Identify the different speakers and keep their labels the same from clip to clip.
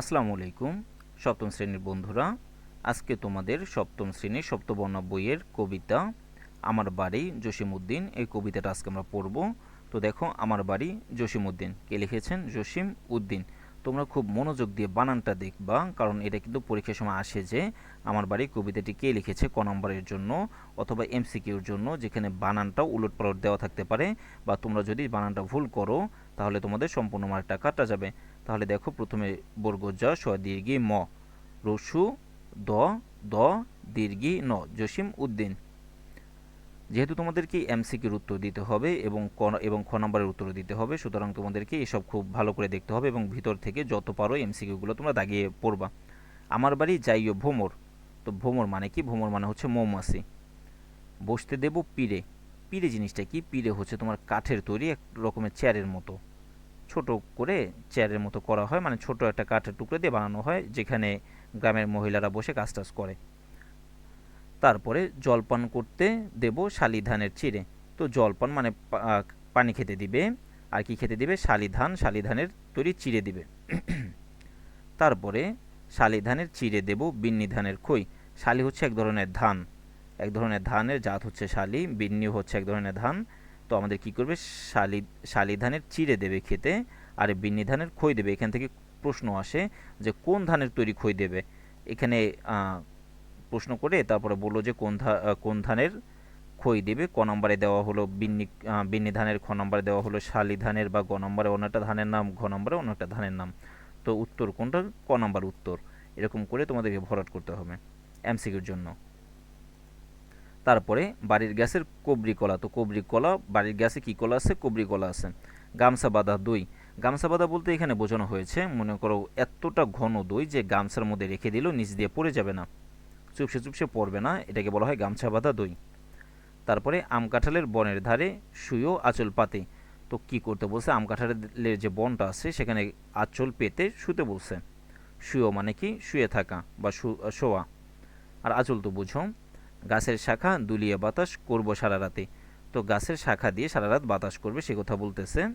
Speaker 1: আসসালামু আলাইকুম, সপ্তম শ্রেণির বন্ধুরা। আজকে তোমাদের সপ্তম শ্রেণির সপ্তবর্ণ বইয়ের কবিতা, আমার বাড়ি জসিমউদ্দিন। এই কবিতাটা আজকে আমরা পড়ব। তো দেখো, আমার বাড়ি জসিমউদ্দিন। কে লিখেছেন? জসিম উদ্দিন তোমরা খুব মনোযোগ দিয়ে বানানটা দেখবা, কারণ এটা কিন্তু পরীক্ষার সময় আসে যে, আমার বাড়ি কবিতাটি কে লিখেছে ক নম্বরের জন্য অথবা এমসিকিউর জন্য, যেখানে বানানটাও উলট পালট দেওয়া থাকতে পারে, বা তোমরা যদি বানানটা ভুল করো, তাহলে তোমাদের সম্পূর্ণ মার্কটা কাটা যাবে। তাহলে দেখো প্রথমে বর্গ জ স দীর্ঘি, ম। রসু, দ দ, দীর্ঘি, ন, জসিম উদ্দিন। যেহেতু তোমাদেরকে এমসিকির উত্তর দিতে হবে এবং ক, এবং খ নম্বরের উত্তর দিতে হবে, সুতরাং তোমাদেরকে এসব খুব ভালো করে দেখতে হবে এবং ভিতর থেকে যত পারো এমসিকিউগুলো তোমরা দাগিয়ে পড়বা। আমার বাড়ি যাইও ভ্রমর তো ভ্রমর মানে কি? ভ্রমর মানে হচ্ছে মৌমাছি। বসতে দেব পিড়ে পিড়ে জিনিসটা কি? পিড়ে হচ্ছে তোমার কাঠের তৈরি এক রকমের চেয়ারের মতো। ছোট করে চেয়ারের মতো করা হয়। মানে ছোট একটা কাঠের টুকরো দিয়ে বানানো হয়, যেখানে গ্রামের মহিলারা বসে কাজ টাজ করে। তারপরে জলপান করতে দেব শালি ধানের চিড়ে। তো জলপান মানে পানি খেতে দিবে। আর কি খেতে দিবে? শালি ধান শালি ধানের তৈরি চিড়ে দিবে। তারপরে শালি ধানের চিড়ে দেব বিন্নি ধানের খই। শালি হচ্ছে এক ধরনের ধান। এক ধরনের ধানের জাত হচ্ছে শালি বিন্নি হচ্ছে এক ধরনের ধান। তো আমাদের কি করবে? শালি শালি ধানের চিড়ে দেবে খেতে আর বিন্নি ধানের খই দেবে। এখান থেকে প্রশ্ন আসে যে কোন ধানের তৈরি খই দেবে? এখানে প্রশ্ন করে তারপরে বলল যে কোন কোন ধানের খই দেবে? ক নম্বরে দেওয়া হলো বিন্নি বিন্নি ধানের খ নম্বরে দেওয়া হলো শালি ধানের বা গ নম্বরে অন্য একটা ধানের নাম, ঘ নম্বরে অন্য একটা ধানের নাম। তো উত্তর কোনটা ক নম্বর উত্তর। এরকম করে তোমাদেরকে ভরাট করতে হবে এমসিকিউর জন্য। তারপরে বাড়ির গ্যাসের কবরি কলা। তো কবরি কলা, বাড়ির গ্যাসে কি কলা আছে? কবরি কলা আছে। গামছা বাঁধা দই। গামছা বাঁধা বলতে এখানে বোঝানো হয়েছে, মনে করো এতটা ঘন দই যে গামছার মধ্যে রেখে দিল, নিচ দিয়ে পড়ে যাবে না। চুপসে চুপসে পড়বে না, এটাকে বলা হয় গামছা বাঁধা দই। তারপরে আম কাঁঠালের বনের ধারে শুয়েও আঁচল পাতে। তো কি করতে বলছে? আম কাঁঠালের যে বনটা আছে, সেখানে আঁচল পেতে শুতে বলছে। শুয়েও মানে কি? শুয়ে থাকা বা শোয়া। আর আঁচল তো বুঝো। গাছের শাখা, দুলিয়ে বাতাস করব সারা রাতে। তো গাছের শাখা দিয়ে সারা রাত বাতাস করবে, সে কথা বলতেছে।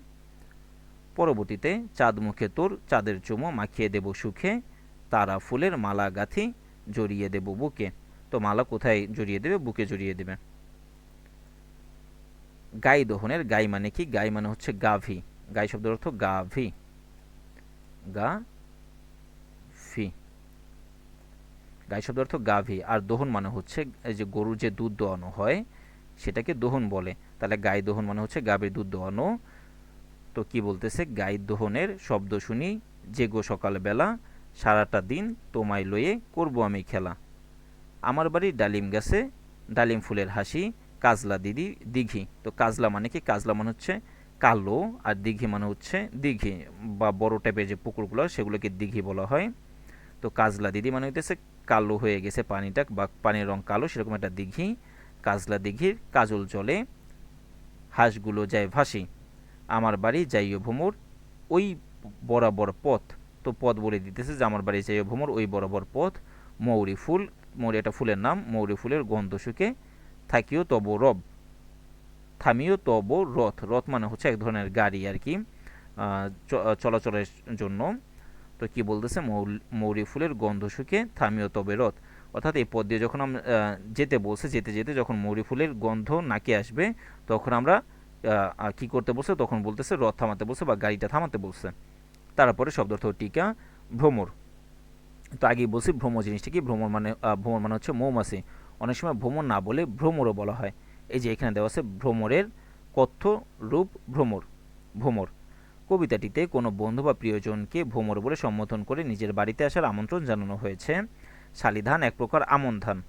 Speaker 1: পরবর্তীতে চাঁদ মুখে তোর, চাঁদের চুমো মাখিয়ে দেব সুখে, তারা ফুলের মালা গাথি জড়িয়ে দেব বুকে। তো মালা কোথায় জড়িয়ে দেবে? বুকে জড়িয়ে দেবে। গাই দহনের, গাই মানে কি? গাই মানে হচ্ছে গাভী। গাই শব্দের অর্থ গাভী। গা ফি। গাই শব্দ অর্থ গাভী। আর দহন মানে হচ্ছে যে গরুর যে দুধ দোয়ানো হয়, সেটাকে দহন বলে। তাহলে গাই দহন মানে হচ্ছে গাভীর দুধ দোয়ানো। তো কি বলতেছে? গাই দহনের শব্দ শুনি যে গো সকালবেলা, সারাটা দিন তোমায় লয়ে করব আমি খেলা। আমার বাড়ি ডালিম গাছে, ডালিম ফুলের হাসি, কাজলা দিদি, দিঘি। তো কাজলা মানে কি? কাজলা মানে হচ্ছে কালো, আর দিঘি মানে হচ্ছে দিঘি। বা বড় টাইপের যে পুকুরগুলো, সেগুলোকে দিঘি বলা হয়। তো কাজলা দিদি মানে হইতেছে কালো হয়ে গেছে পানিটা বা পানির রং কালো, সেরকম একটা দিঘি, কাজলা দিঘির কাজল জলে হাঁসগুলো যায় ভাসি। আমার বাড়ি যাইও ভ্রমর ওই বরাবর পথ, তো পথ বলে দিতেছে যে আমার বাড়ি যাইও ভ্রমর ওই বরাবর পথ, মৌরি ফুল, মৌরি একটা ফুলের নাম, মৌরি ফুলের গন্ধ শুকে থাকিও তব রব, থামিও তব রথ রথ মানে হচ্ছে এক ধরনের গাড়ি আর কি চলাচলের জন্য। তো কি বলতেছে? মৌরি ফুলের গন্ধ শুকে থামিও তবে রথ। অর্থাৎ এই পথ দিয়ে যখন আমরা যেতে বলছে, যেতে যেতে যখন মৌরি ফুলের গন্ধ নাকে আসবে, তখন আমরা কি করতে বলছে? তখন বলতেছে, রথ থামাতে বলছে বা গাড়িটা থামাতে বলছে। তারপরে শব্দার্থ টিকা, ভ্রমর। তো আগেই বলছি, ভ্রমর জিনিসটা কি? ভ্রমর মানে ভ্রমর মানে হচ্ছে মৌমাছি। অনেক সময় ভ্রমর না বলে ভ্রমরও বলা হয়। এই যে এখানে দেওয়া আছে, ভ্রমরের কথ্য রূপ ভ্রমর ভ্রমর। কবিতাটিতে কোনো বন্ধু বা প্রিয়জনকে ভ্রমর বলে সম্বোধন করে নিজের বাড়িতে আসার আমন্ত্রণ জানানো হয়েছে। শালিধান এক প্রকার আমন ধান।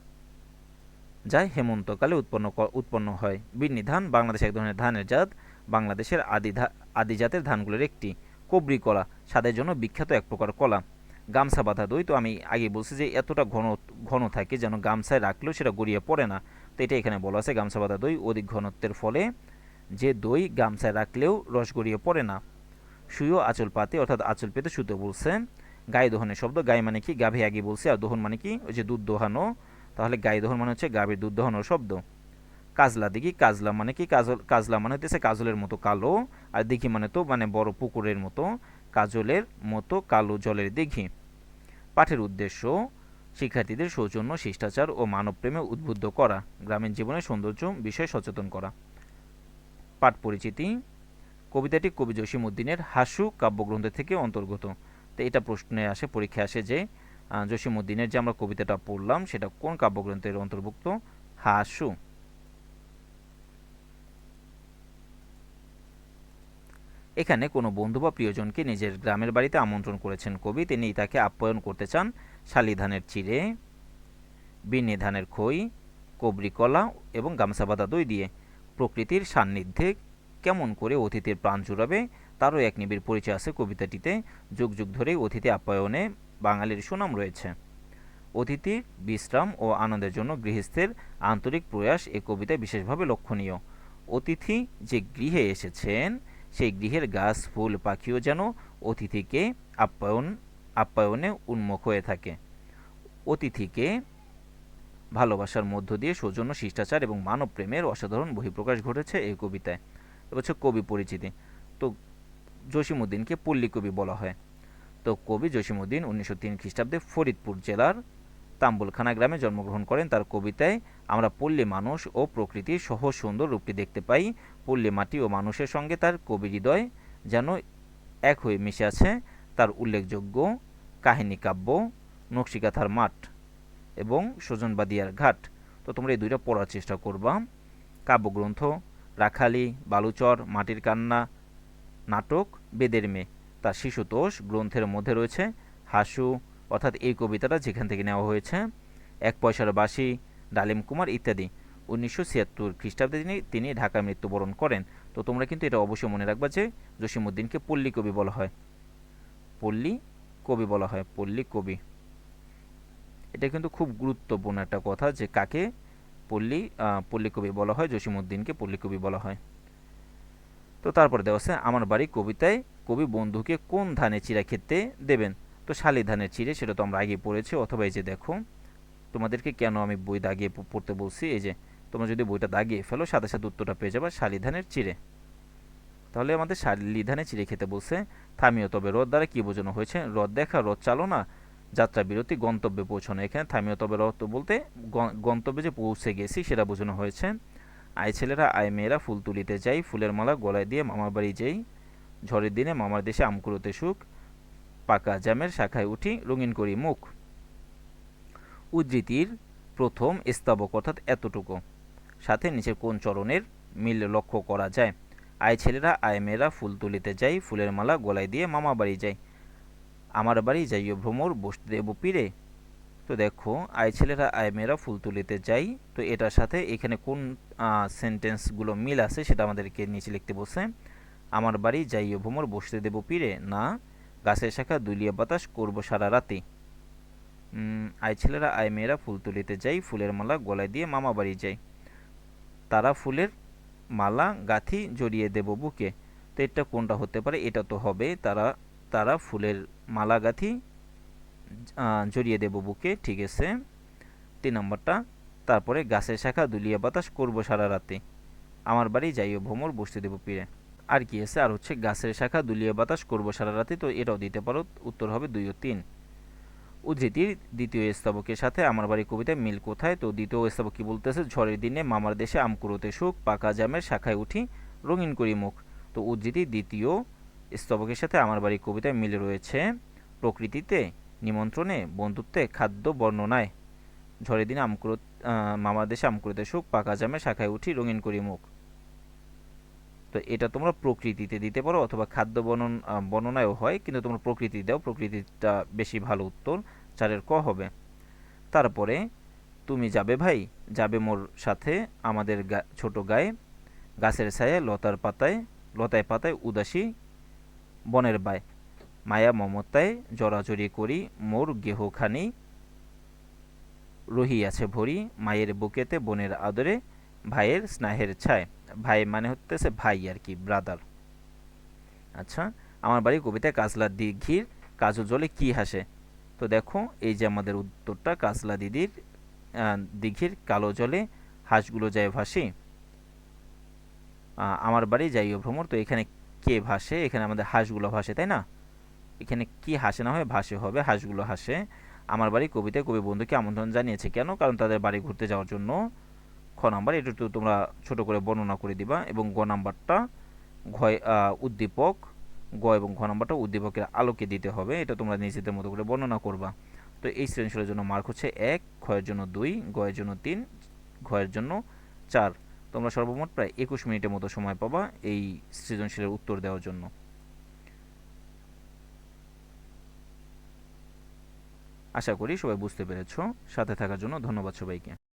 Speaker 1: যা হেমন্তকালে উৎপন্ন উৎপন্ন হয়। বিন্নি ধান বাংলাদেশ এক ধরনের ধানের জাত। বাংলাদেশের আদি আদি জাতের ধানগুলোর একটি। কবরি কলা, স্বাদের জন্য বিখ্যাত এক প্রকার কলা। গামছা বাঁধা দই তো আমি আগে বলছি যে এতটা ঘন ঘন থাকে যেন গামছায় রাখলেও সেটা গড়িয়ে পড়ে না। তো এটা এখানে বলা আছে গামছা বাঁধা দই অধিক ঘনত্বের ফলে যে দই গামছায় রাখলেও রস গড়িয়ে পড়ে না। শুয়েও আঁচল পাতে, অর্থাৎ আঁচল পেতে শুতে বলছে। গায়ে দোহনের শব্দ, গায়ে মানে কি? গাভী আগে বলছে, আর দোহন মানে কি? ওই যে দুধ দোহানো। তাহলে গায়ে দোহন মানে হচ্ছে গাভীর দুধ দোহানোর শব্দ। কাজলা দিঘি কাজলা মানে কি? কাজল, কাজলা মানে হতেছে কাজলের মতো কালো, আর দিঘি মানে তো মানে বড় পুকুরের মতো, কাজলের মতো কালো জলের দিঘি পাঠের উদ্দেশ্য, শিক্ষার্থীদের সৌজন্য, শিষ্টাচার ও মানবপ্রেমে উদ্বুদ্ধ করা, গ্রামীণ জীবনের সৌন্দর্য বিষয়ে সচেতন করা। পাঠ পরিচিতি কবিতাটি কবি জসিমউদ্দিনের হাসু কাব্যগ্রন্থ থেকে অন্তর্গত। তো এটা প্রশ্নে আসে, পরীক্ষায় আসে যে জসিমউদ্দিনের যে আমরা কবিতাটা পড়লাম, সেটা কোন কাব্যগ্রন্থের অন্তর্ভুক্ত? হাসু। এখানে কোনো বন্ধু বা প্রিয়জনকে নিজের গ্রামের বাড়িতে আমন্ত্রণ করেছেন কবি, তিনি তাকে আপ্যায়ন করতে চান শালি ধানের চিড়ে বিনে ধানের খই কবরিকলা এবং গামছা বাঁধা দই দিয়ে প্রকৃতির সান্নিধ্যে কেমন করে অতিথির প্রাণ জুড়াবে তারও এক নিবিড় পরিচয় আছে কবিতাটিতে। যুগ যুগ ধরেই অতিথি আপ্যায়নে বাঙালির সুনাম রয়েছে। অতিথি, বিশ্রাম ও আনন্দের জন্য গৃহস্থের আন্তরিক প্রয়াস এ কবিতায় বিশেষভাবে লক্ষণীয়। অতিথি যে গৃহে এসেছেন, সেই গৃহের গাছ, ফুল, পাখিও যেন অতিথিকে আপ্যায়ন, আপ্যায়নে উন্মুখ হয়ে থাকে। অতিথিকে ভালোবাসার মধ্য দিয়ে সৌজন্য, শিষ্টাচার এবং মানব প্রেমের অসাধারণ বহিঃপ্রকাশ ঘটেছে এই কবিতায়। হচ্ছে কবি পরিচিতি। তো জসিমুদ্দিনকে পল্লী কবি বলা হয়। তো কবি জসিমুদ্দিন উনিশশো তিন খ্রিস্টাব্দে ফরিদপুর জেলার তাম্বুলখানা গ্রামে জন্মগ্রহণ করেন। তার কবিতায় আমরা পল্লী মানুষ ও প্রকৃতির সহজ সুন্দর রূপটি দেখতে পাই। পল্লী মাটি ও মানুষের সঙ্গে তার কবি হৃদয় যেন এক হয়ে মিশে আছে। তার উল্লেখযোগ্য কাহিনী কাব্য, নকশিকাথার মাঠ এবং সুজনবাদিয়ার ঘাট। তো তোমরা এই দুইটা পড়ার চেষ্টা করবা। কাব্যগ্রন্থ রাখালি, বালুচর, মাটির কান্না, নাটক, বেদের মেয়ে। তার শিশুতোষ গ্রন্থের মধ্যে রয়েছে হাসু, অর্থাৎ এই কবিতাটা যেখান থেকে নেওয়া হয়েছে। এক পয়সার বাসি ডালিম কুমার ইত্যাদি। উনিশশো ছিয়াত্তর খ্রিস্টাব্দে তিনি তিনি ঢাকায় মৃত্যুবরণ করেন। তো তোমরা কিন্তু এটা অবশ্যই মনে রাখবা যে জসিমুদ্দিনকে পল্লী কবি বলা হয়। পল্লী কবি বলা হয়, পল্লী কবি। এটা কিন্তু খুব গুরুত্বপূর্ণ একটা কথা যে কাকে পল্লী আহ, পল্লী কবি বলা হয় জসিমুদ্দিনকে পল্লী কবি বলা হয়। তো তারপরে দেওয়া আছে আমার বাড়ি কবিতায় কবি বন্ধুকে কোন ধানে চিরা খেতে দেবেন? তো শালি ধানের চিড়ে সেটা তো আমরা আগে পড়েছি অথবা এই যে দেখো তোমাদেরকে কেন আমি বই দাগিয়ে পড়তে বলছি? এই যে তোমরা যদি বইটা দাগিয়ে ফেলো সাথে সাথে উত্তরটা পেয়ে যাবে শালি ধানের চিড়ে। তাহলে আমাদের শালি ধানের চিড়ে খেতে বলছে থামিও তবে রথ দ্বারা কি বোঝানো হয়েছে? রথ দেখা রথ চালনা যাত্রা বিরতি গন্তব্যে পৌঁছানো এখানে। থামিও তবে রথ বলতে গন্তব্যে যে পৌঁছে গেছি সেটা বোঝানো হয়েছে। আয় ছেলেরা, আয় মেয়েরা, ফুল তুলিতে যাই, ফুলের মালা গলায় দিয়ে মামার বাড়ি যাই। ঝড়ের দিনে মামার দেশে আম কুড়োতে সুখ, পাকা জামের শাখায় উঠি, রঙিন করি মুখ। উদ্ধৃতির প্রথম স্তাবক অর্থাৎ এতটুকু। সাথে নিচের কোন চরণের মিল লক্ষ্য করা যায়? আয় ছেলেরা, আয় মেয়েরা, ফুল তুলিতে যাই, ফুলের মালা গলায় দিয়ে মামা বাড়ি যাই। আমার বাড়ি যাইও ভ্রমর, বসতে দেব পীরে। তো দেখো, আয় ছেলেরা, আয় মেয়েরা, ফুল তুলিতে যাই। তো এটার সাথে এখানে কোন সেন্টেন্সগুলো মিল আছে সেটা আমাদেরকে নিচে লিখতে বলছে। আমার বাড়ি যাইও ভ্রমর, বসতে দেব পীরে। না, গাছের শাখা, দুলিয়া বাতাস, করব সারা রাতে। আয় ছেলেরা, আয় মেয়েরা, ফুল তুলিতে যাই, ফুলের মালা গলায় দিয়ে মামা বাড়ি যাই। তারা ফুলের মালা, গাথি জড়িয়ে দেব বুকে। তো এটা কোনটা হতে পারে? এটা তো হবে, তারা তারা ফুলের মালা গাথি আহ, জড়িয়ে দেব বুকে ঠিক আছে? তিন নম্বরটা তারপরে গাছের শাখা দুলিয়া বাতাস করব সারা রাতে। আমার বাড়ি যাইও ভ্রমর বসতে দেব পীরে। আর কি আছে? আর হচ্ছে গাছের শাখা দুলিয়া বাতাস করব সারা রাতে তো এটাও দিতে পারো। উত্তর হবে দুই ও তিন। উদ্ধৃতির দ্বিতীয় স্তবকের সাথে আমার বাড়ি কবিতায় মিল কোথায়? তো দ্বিতীয় স্তবক কি বলতেছে? ঝড়ের দিনে মামার দেশে আম কুড়োতে সুখ পাকা জামের শাখায় উঠি রঙিন করি মুখ। তো উদ্ধৃতি দ্বিতীয় স্তবকের সাথে আমার বাড়ি কবিতায় মিল রয়েছে প্রকৃতিতে নিমন্ত্রণে বন্ধুত্বে খাদ্য বর্ণনায়। ঝড়ের দিনে আম কুড়ো আহ, মামার দেশে আম কুড়োতে সুখ পাকা জামের শাখায় উঠি রঙিন করি মুখ। তো এটা তোমরা প্রকৃতিতে দিতে পারো অথবা খাদ্য বর্ণন বর্ণনায়ও হয় কিন্তু তোমরা প্রকৃতি দাও প্রকৃতিটা বেশি ভালো উত্তর চারের ক হবে। তারপরে তুমি যাবে ভাই যাবে মোর সাথে আমাদের ছোট গায়ে গাছের ছায়ায় লতার পাতায় লতায় পাতায় উদাসী বনের বায়। মায়া মমতায় জড়াজড়ি করি, মোর গেহখানি রহিয়াছে ভরি, মায়ের বুকেতে বোনের আদরে, ভাইয়ের স্নেহের ছায়। ভাই মানে হতেছে ভাই আর কি ব্রাদার আচ্ছা আমার বাড়ি কবিতায় কাজলা দিঘির কাজু জলে কি হাসে? তো দেখো, এই যে আমাদের উত্তরটা, কাজলা দিদির দিঘির কালো জলে হাঁসগুলো যায় ভাসি। আমার বাড়ি যাইও ভ্রমণ তো এখানে কে ভাসে? এখানে আমাদের হাঁসগুলো ভাসে, তাই না? এখানে কি হাসে না হয়? ভাসে হবে, হাঁসগুলো হাসে। আমার বাড়ি কবিতায় কবি বন্ধুকে আমন্ত্রণ জানিয়েছে। কেন? কারণ তাদের বাড়ি ঘুরতে যাওয়ার জন্য। খ নাম্বার, এটা একটু তোমরা ছোট করে বর্ণনা করে দিবা। এবং গ নাম্বারটা ঘয় উদ্দীপক। গ এবং ঘ নাম্বারটা উদ্দীপকের আলোকে দিতে হবে। এটা তোমরা নিজেদের মতো করে বর্ণনা করবা। তো এই সৃজনশীলের জন্য মার্ক হচ্ছে এক ক্ষয়ের জন্য দুই গয়ের জন্য তিন ঘয়ের জন্য চার। তোমরা সর্বমোট প্রায় একুশ মিনিটের মতো সময় পাবা এই সৃজনশীলের উত্তর দেওয়ার জন্য। আশা করি সবাই বুঝতে পেরেছ। সাথে থাকার জন্য ধন্যবাদ সবাইকে।